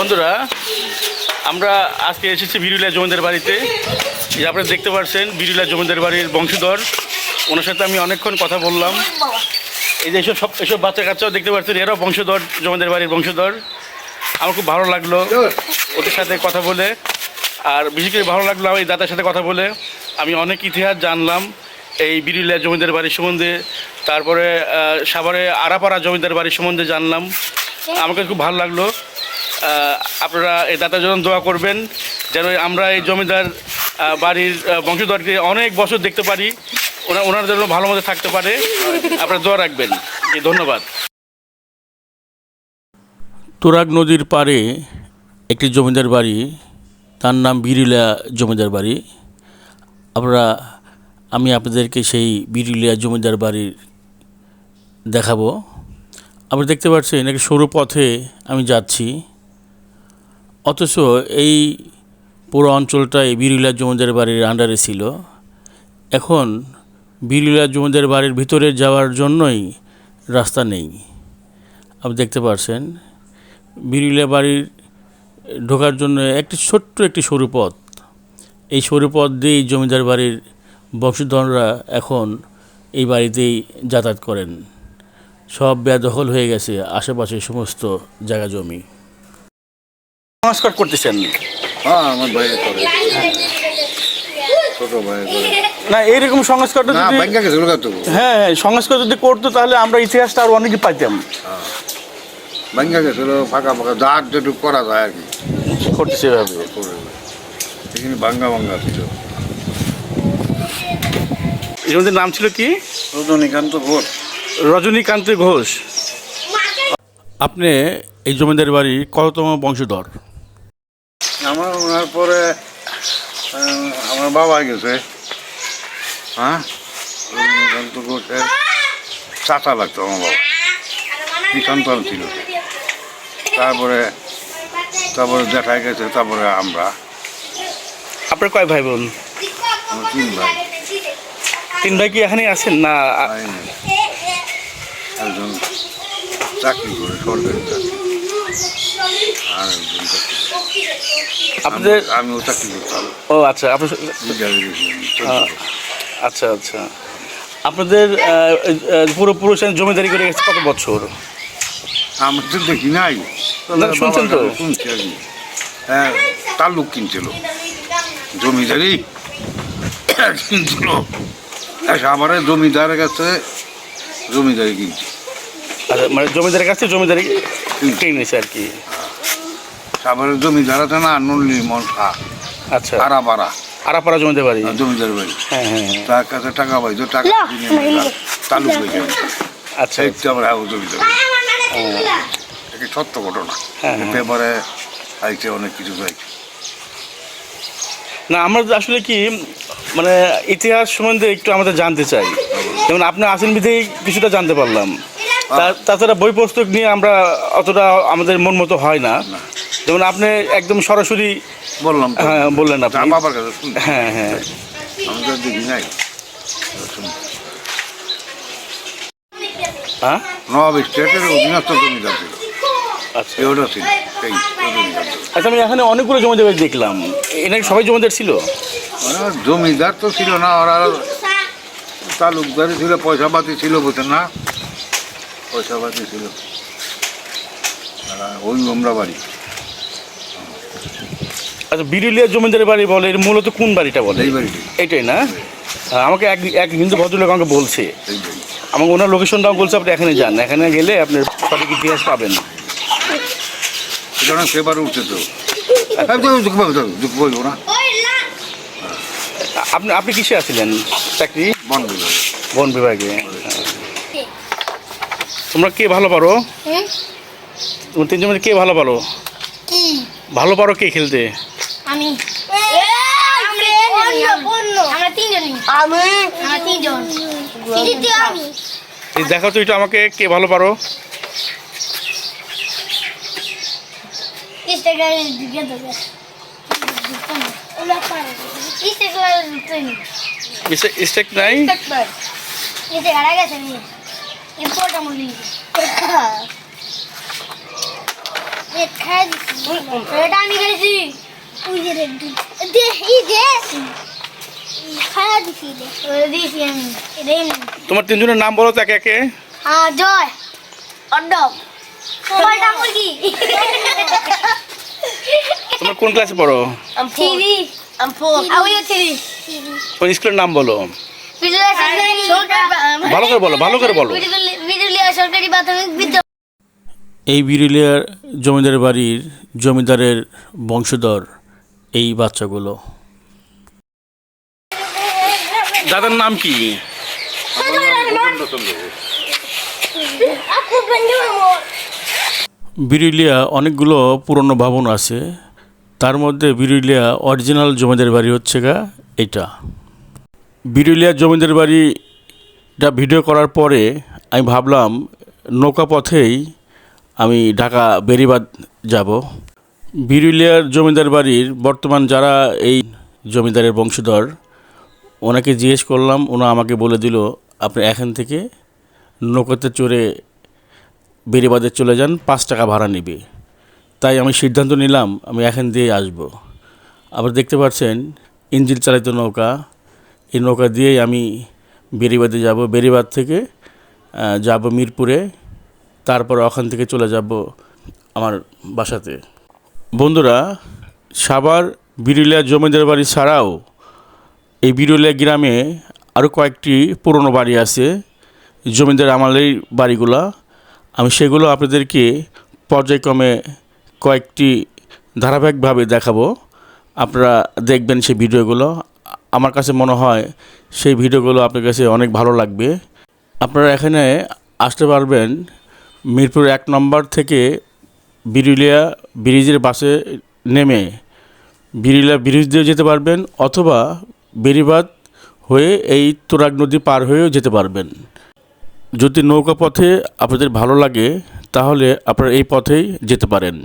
বন্ধুরা, আমরা আজকে এসেছি বিরুলিয়া জমিদার বাড়িতে। এই আপনারা দেখতে পাচ্ছেন বিরুলিয়া জমিদার বাড়ির বংশধর। ওনার সাথে আমি অনেকক্ষণ কথা বললাম। এই যে এসব সব, এসব বাচ্চা কাচ্চাও দেখতে পাচ্ছেন এরাও বংশধর জমিদার বাড়ির বংশধর। আমার খুব ভালো লাগল ওদের সাথে কথা বলে। আর বিশেষ করে ভালো লাগল এই দাদার সাথে কথা বলে। আমি অনেক ইতিহাস জানলাম এই বিরুলিয়া জমিদার বাড়ির সম্বন্ধে। তারপরে সাভারে আরাপাড়া জমিদার বাড়ির সম্বন্ধে জানলাম। আমাকে খুব ভালো লাগল। আপনারা এই দাতার জন্য দোয়া করবেন যেন আমরা এই জমিদার বাড়ির বংশধরকে অনেক বছর দেখতে পারি। ওনা ওনার জন্য ভালো মতো থাকতে পারে। আপনারা দোয়া রাখবেন। ধন্যবাদ। তুরাগ নদীর পাড়ে একটি জমিদার বাড়ি, তার নাম বিরুলিয়া জমিদার বাড়ি। আমরা আমি আপনাদেরকে সেই বিরুলিয়া জমিদার বাড়ির দেখাবো। আপনি দেখতে পাচ্ছেন একটি সরু পথে আমি যাচ্ছি। অথচ এই পুরো অঞ্চলটাই বিরুলিয়া জমিদার বাড়ির আন্ডারে ছিল। এখন বিরুলিয়া জমিদার বাড়ির ভিতরে যাওয়ার জন্যই রাস্তা নেই। আপনি দেখতে পাচ্ছেন বিরুলিয়া বাড়ির ঢোকার জন্য একটি ছোট্ট একটি সরু পথ। এই সরু পথ দিয়েই জমিদার বাড়ির বংশধররা এখন এই বাড়িতেই যাতায়াত করেন। সব বেদখল হয়ে গেছে আশেপাশে সমস্ত জায়গা জমি। সংস্কার করতেছেন। হ্যাঁ আমার ভাইয়ে করে ছোট ভাইয়ে করে না এইরকম সংস্কারটা না যদি তো হ্যাঁ হ্যাঁ সংস্কার যদি করতো তাহলে আমরা ইতিহাসটা আরও অনেকে পাইতাম। গেছিল ফাঁকা ফাঁকা যেটুকু করা যায় আর কি। করতেছে এভাবে। এখানে ভাঙ্গা ভাঙ্গা ছিল। এই জমিদার নাম ছিল কি? রজনীকান্ত ভোট রজনীকান্ত ঘোষ। আপনি এই জমিদার বাড়ির কততম বংশধর? আমার ওনার পরে আমার বাবা গেছে। হ্যাঁ? রজনীকান্ত ঘোষের চাচা লাগতো আমার বাবা। সন্তান ছিল। তারপরে তারপরে দেখাই গেছে তারপরে আমরা। আপনার কয় ভাই বোন? তিন ভাই। তিন ভাই কি এখানে আছেন? না একজন চাকরি করে সরকারি চাকরি। আপনাদের আমি- চাকরি করতাম ও আচ্ছা আপনার। আচ্ছা আচ্ছা। আপনাদের আহ, পুরোপুরুষ জমিদারি করে গেছে কত বছর? আমি তো দেখি নাই। শুনছেন তো? শুনছি কি। হ্যাঁ তালুক কিনছিল। জমিদারি? কিনছিল। আমার জমিদারের কাছে জমিদারি কিনছে মানে জমিদারের কাছে জমিদারি কিনে নিয়েছে আর কি। সাভারের জমিদার আছে না নল্লি মনসা। আচ্ছা। আরা বাড়া আরাপাড়া জমিদার বাড়ি? জমিদার বাড়ি। হ্যাঁ হ্যাঁ হ্যাঁ। তার কাছে টাকা পাইতো টাকা তালুক হয়ে যাবে। আচ্ছা। সেইটা আমার জমিদার এটা সত্য ঘটনা? হ্যাঁ, হ্যাঁ। পেপারে আইছে অনেক কিছু পাইছে না আমরা আসলে কি মানে ইতিহাস সম্বন্ধে একটু আমাদের জানতে চাই। যেমন আপনি আসেন বিধেই কিছুটা জানতে পারলাম। তাছাড়া বই পুস্তক নিয়ে আমরা অতটা আমাদের মন মতো হয় না। যেমন আপনি একদম সরাসরি বললাম হ্যাঁ বললেন আপনি। বাবার কাছে হ্যাঁ হ্যাঁ। আমি তো দেখি নাই। হ্যাঁ? নবাব স্টেটের অধীনস্থ জমিদার ছিল। আচ্ছা। ছিল। সেই আচ্ছা আমি এখানে অনেকগুলো জমিদার দেখলাম। এনাকে সবাই জমিদার ছিল? জমিদার তো ছিল না ওরা তালুকদারি ছিল পয়সা পাতি ছিল বুঝেন না? পয়সা পাতি ছিল ওই আমরা বাড়ি। আচ্ছা বিরুলিয়া জমিদার বাড়ি বলে এর মূলত কোন বাড়িটা বলে? এই বাড়িটি এইটাই না? হ্যাঁ, আমাকে এক এক হিন্দু ভদ্রলোক আমাকে বলছে। আমাকে ওনার লোকেশনটাও বলছে আপনি এখানে যান। এখানে গেলে আপনি সঠিক ইতিহাস পাবেন। এটা অনেক পেপারে উঠছে তো। না। আপনি আপনি কিসে আছিলেন? চাকরি? বন বিভাগে। বন বিভাগে। তোমরা কে ভালো পারো? তোমরা তিনজন মধ্যে কে ভালো পারো? ভালো পারো কে খেলতে? আমি। দেখো তো এটা আমাকে কে ভালো পারো। স্টেক নাই। গেছে নি ইম্পোর্ট আমলি খাই দিছি এটা আমি খাইছি ওই যে রে দে ই দে খাই দিছি দে। ওই দিছি আমি। রে তোমার তিনজনের নাম বলো তো একে একে। হ্যাঁ তোমার কোন ক্লাসে পড়ো? থ্রি আম ফোর আমিও থ্রি কোন স্কুলের নাম বলো? ভালো করে বলো ভালো করে বলো। সরকারি প্রাথমিক বিদ্যালয় এই বিরুলিয়ার জমিদার বাড়ির জমিদারের বংশধর এই বাচ্চাগুলো। দাদার নাম কি? বিরুলিয়া অনেকগুলো পুরনো ভবন আছে। তার মধ্যে বিরুলিয়া অরিজিনাল জমিদার বাড়ি হচ্ছে গা এটা। বিরুলিয়া জমিদার বাড়িটা ভিডিও করার পরে আমি ভাবলাম, নৌকা পথেই আমি ঢাকা বেরিবাদ যাব। বিরুলিয়ার জমিদার বাড়ির বর্তমান যারা এই জমিদারের বংশধর, ওনাকে জিজ্ঞেস করলাম, ওনা আমাকে বলে দিল, আপনি এখান থেকে নৌকাতে চড়ে বেরিবাদে চলে যান, পাঁচ টাকা ভাড়া নেবে। তাই আমি সিদ্ধান্ত নিলাম, আমি এখান দিয়ে আসব। আবার দেখতে পাচ্ছেন, ইঞ্জিন চালিত নৌকা এই নৌকা দিয়েই আমি বেরিবাদে যাব। বেরিবাদ থেকে যাব মিরপুরে, তারপর ওখান থেকে চলে যাব আমার বাসাতে। বন্ধুরা, সাভার বিরুলিয়া জমিদার বাড়ি ছাড়াও এই বিরুলিয়া গ্রামে আরও কয়েকটি পুরনো বাড়ি আছে, জমিদার আমলের বাড়িগুলা। আমি সেগুলো আপনাদেরকে পর্যায়ক্রমে কয়েকটি ধারাবাহিকভাবে দেখাবো। আপনারা দেখবেন সেই ভিডিওগুলো। আমার কাছে মনে হয় সেই ভিডিওগুলো আপনার কাছে অনেক ভালো লাগবে। আপনারা এখানে আসতে পারবেন মিরপুর এক নম্বর থেকে বিরুলিয়া ব্রিজের বাসে নেমে। বিরুলিয়া ব্রিজ দিয়ে যেতে পারবেন অথবা বেরিবাদ হয়ে এই তুরাগ নদী পার হয়েও যেতে পারবেন। যদি নৌকা পথে আপনাদের ভালো লাগে, তাহলে আপনারা এই পথেই যেতে পারেন।